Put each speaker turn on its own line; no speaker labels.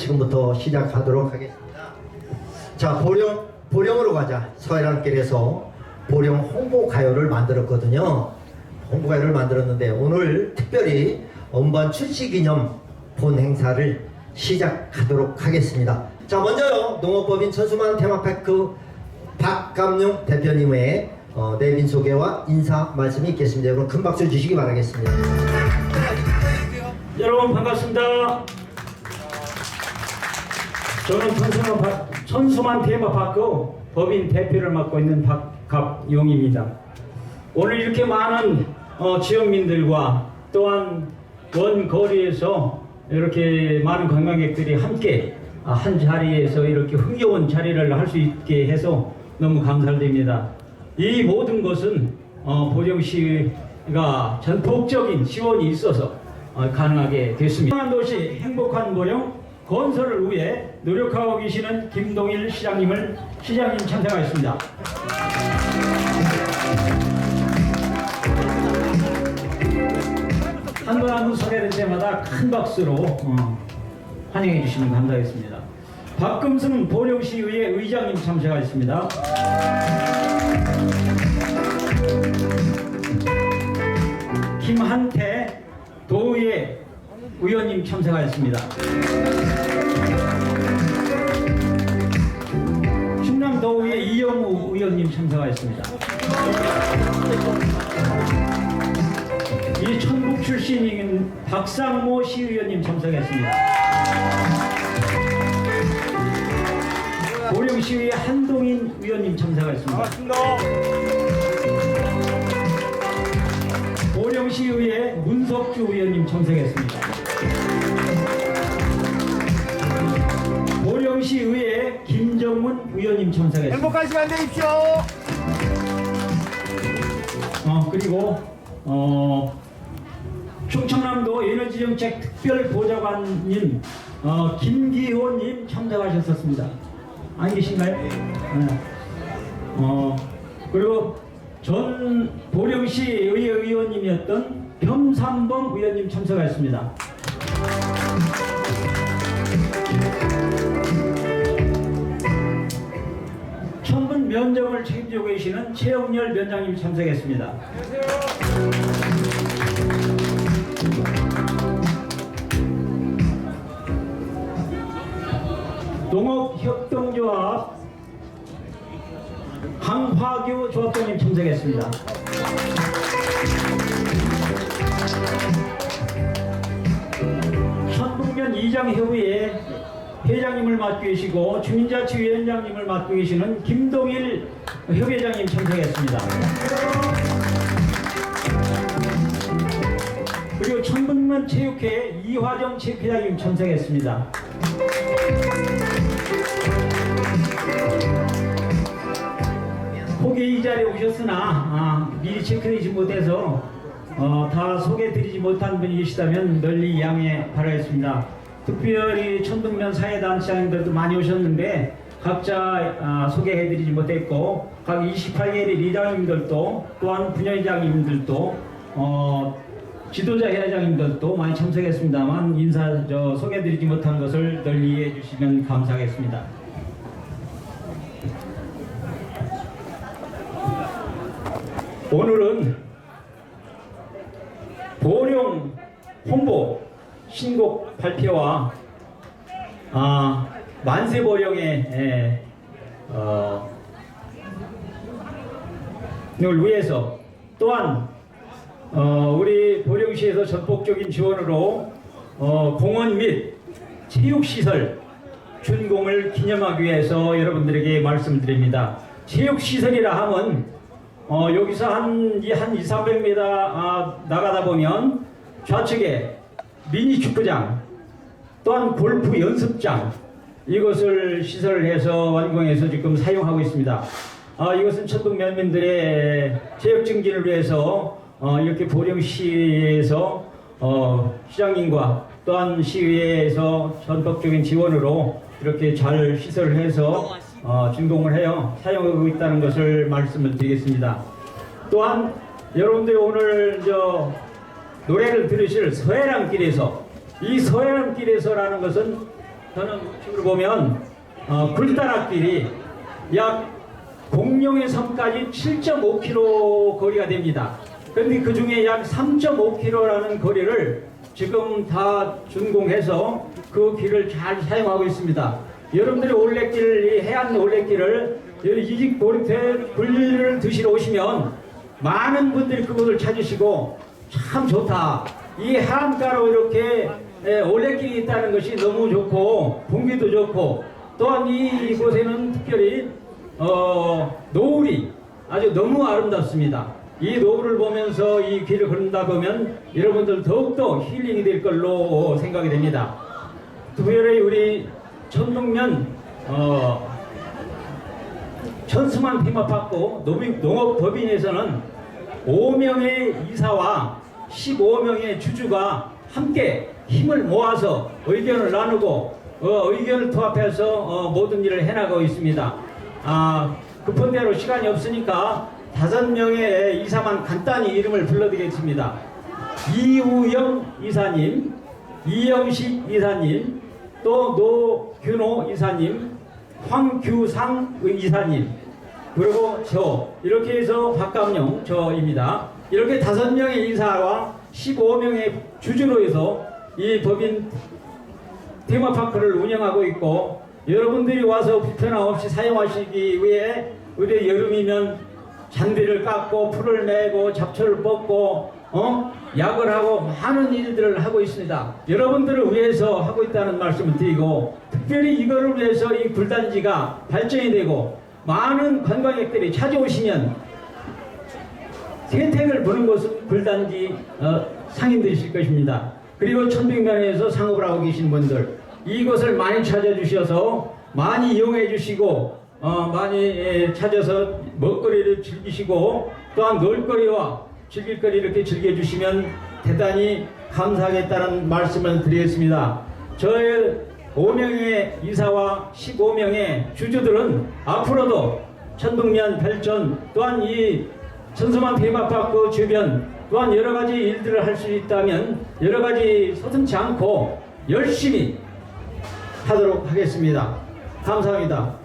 지금부터 시작하도록 하겠습니다. 자, 보령, 보령으로 가자. 서해랑길에서 보령 홍보 가요를 만들었거든요. 홍보 가요를 만들었는데 오늘 특별히 음반 출시 기념 본 행사를 시작하도록 하겠습니다. 자, 먼저요. 농업법인 천수만 테마파크 박감용 대표님의 어, 내빈 소개와 인사 말씀이 있겠습니다. 여러분 큰 박수 주시기 바라겠습니다.
여러분 반갑습니다. 저는 천수만, 바- 천수만 테마파크 법인 대표를 맡고 있는 박갑용입니다. 오늘 이렇게 많은 어, 지역민들과 또한 먼 거리에서 이렇게 많은 관광객들이 함께 아, 한 자리에서 이렇게 흥겨운 자리를 할 수 있게 해서 너무 감사드립니다. 이 모든 것은 어, 보령시가 전폭적인 지원이 있어서 어, 가능하게 됐습니다. 행복한 도시 행복한 보령 건설을 위해 노력하고 계시는 김동일 시장님을 시장님 참석하겠습니다. 한분 한 분 소개될 때마다 큰 박수로 어, 환영해 주시면 감사하겠습니다. 박금승 보령시의회 의장님 참석하겠습니다. 김한태 도의회 의원님 참석하였습니다. 의원님 참석하였습니다. 이 천북 출신인 박상모 시의원님 참석했습니다. 고령시의회 한동인 의원님 참석하였습니다. 고령시의회 문석주 의원님 참석했습니다. 고령시의회 김정문 의원님 참석했습니다.
행복한 시간 되십시오.
어, 그리고 어, 충청남도 에너지정책 특별보좌관님 어, 김기호님 참석하셨었습니다. 안 계신가요? 네. 어, 그리고 전 보령시 의회 의원님이었던 병삼범 의원님 참석하셨습니다. 면접을 책임지고 계시는 최영렬 면장님 참석했습니다. 농업협동조합 강화규 조합장님 참석했습니다. 천북면 이장협의회 회장님을 맡고 계시고 주민자치위원장님을 맡고 계시는 김동일 협회장님 참석했습니다. 그리고 천북면 체육회 이화정 체육회장님 참석했습니다. 혹이 이 자리에 오셨으나 아, 미리 체크되지 못해서 어, 다 소개드리지 못한 분이 계시다면 널리 양해 바라겠습니다. 특별히 천둥면 사회단체장님들도 많이 오셨는데 각자 아, 소개해드리지 못했고 각 28개의 리장님들도 또한 분야회장님들도 어, 지도자 회장님들도 많이 참석했습니다만 인사 저 소개드리지 못한 것을 널리 이해해 주시면 감사하겠습니다. 오늘은 보령 홍보 신곡 발표와 아, 만세 보령의 에, 어, 을 위해서 또한 어, 우리 보령시에서 전폭적인 지원으로 어, 공원 및 체육시설 준공을 기념하기 위해서 여러분들에게 말씀드립니다. 체육시설이라 하면 어, 여기서 한, 이한 2, 300m 아, 나가다 보면 좌측에 미니 축구장 또한 골프 연습장 이것을 시설을 해서 완공해서 지금 사용하고 있습니다. 아, 이것은 천북 면민들의 체육 증진을 위해서 어, 이렇게 보령시에서 어, 시장님과 또한 시의회에서 전폭적인 지원으로 이렇게 잘 시설을 해서 어, 준공을 해요 사용하고 있다는 것을 말씀을 드리겠습니다. 또한 여러분들 오늘 저 노래를 들으실 서해랑길에서 이 서해랑길에서라는 것은 저는 우측으로 보면 어, 굴다락길이 약 공룡의 섬까지 7.5km 거리가 됩니다. 그런데 그 중에 약 3.5km라는 거리를 지금 다 준공해서 그 길을 잘 사용하고 있습니다. 여러분들이 올레길, 이 해안 올레길을 이직 굴리를 드시러 오시면 많은 분들이 그곳을 찾으시고 참 좋다. 이 해안가로 이렇게 예, 올레길이 있다는 것이 너무 좋고 공기도 좋고 또한 이 이곳에는 특별히 어, 노을이 아주 너무 아름답습니다. 이 노을을 보면서 이 길을 걸는다 보면 여러분들 더욱더 힐링이 될 걸로 생각이 됩니다. 특별히 우리 천동면 어, 천수만 테마파크 농업법인에서는 5명의 이사와 15명의 주주가 함께 힘을 모아서 의견을 나누고 어, 의견을 통합해서 어, 모든 일을 해나가고 있습니다. 아, 급한 대로 시간이 없으니까 다섯 명의 이사만 간단히 이름을 불러드리겠습니다. 이우영 이사님, 이영식 이사님, 또 노균호 이사님, 황규상 이사님, 그리고 저 이렇게 해서 박감용 저입니다. 이렇게 다섯 명의 이사와 15명의 주주로 해서 이 법인 테마파크를 운영하고 있고 여러분들이 와서 불편함 없이 사용하시기 위해 우리 여름이면 잔디를 깎고 풀을 내고 잡초를 뽑고 어? 약을 하고 많은 일들을 하고 있습니다. 여러분들을 위해서 하고 있다는 말씀을 드리고 특별히 이거를 위해서 이 굴단지가 발전이 되고 많은 관광객들이 찾아오시면 혜택을 보는 것은 굴단지 어, 상인들이실 것입니다. 그리고 천백면에서 상업을 하고 계신 분들 이곳을 많이 찾아주셔서 많이 이용해 주시고 어, 많이 예, 찾아서 먹거리를 즐기시고 또한 놀거리와 즐길거리 이렇게 즐겨주시면 대단히 감사하겠다는 말씀을 드리겠습니다. 저의 5명의 이사와 15명의 주주들은 앞으로도 천둥면 별전 또한 이 천수만 테마파크 주변 또한 여러 가지 일들을 할 수 있다면 여러 가지 서슴지 않고 열심히 하도록 하겠습니다. 감사합니다.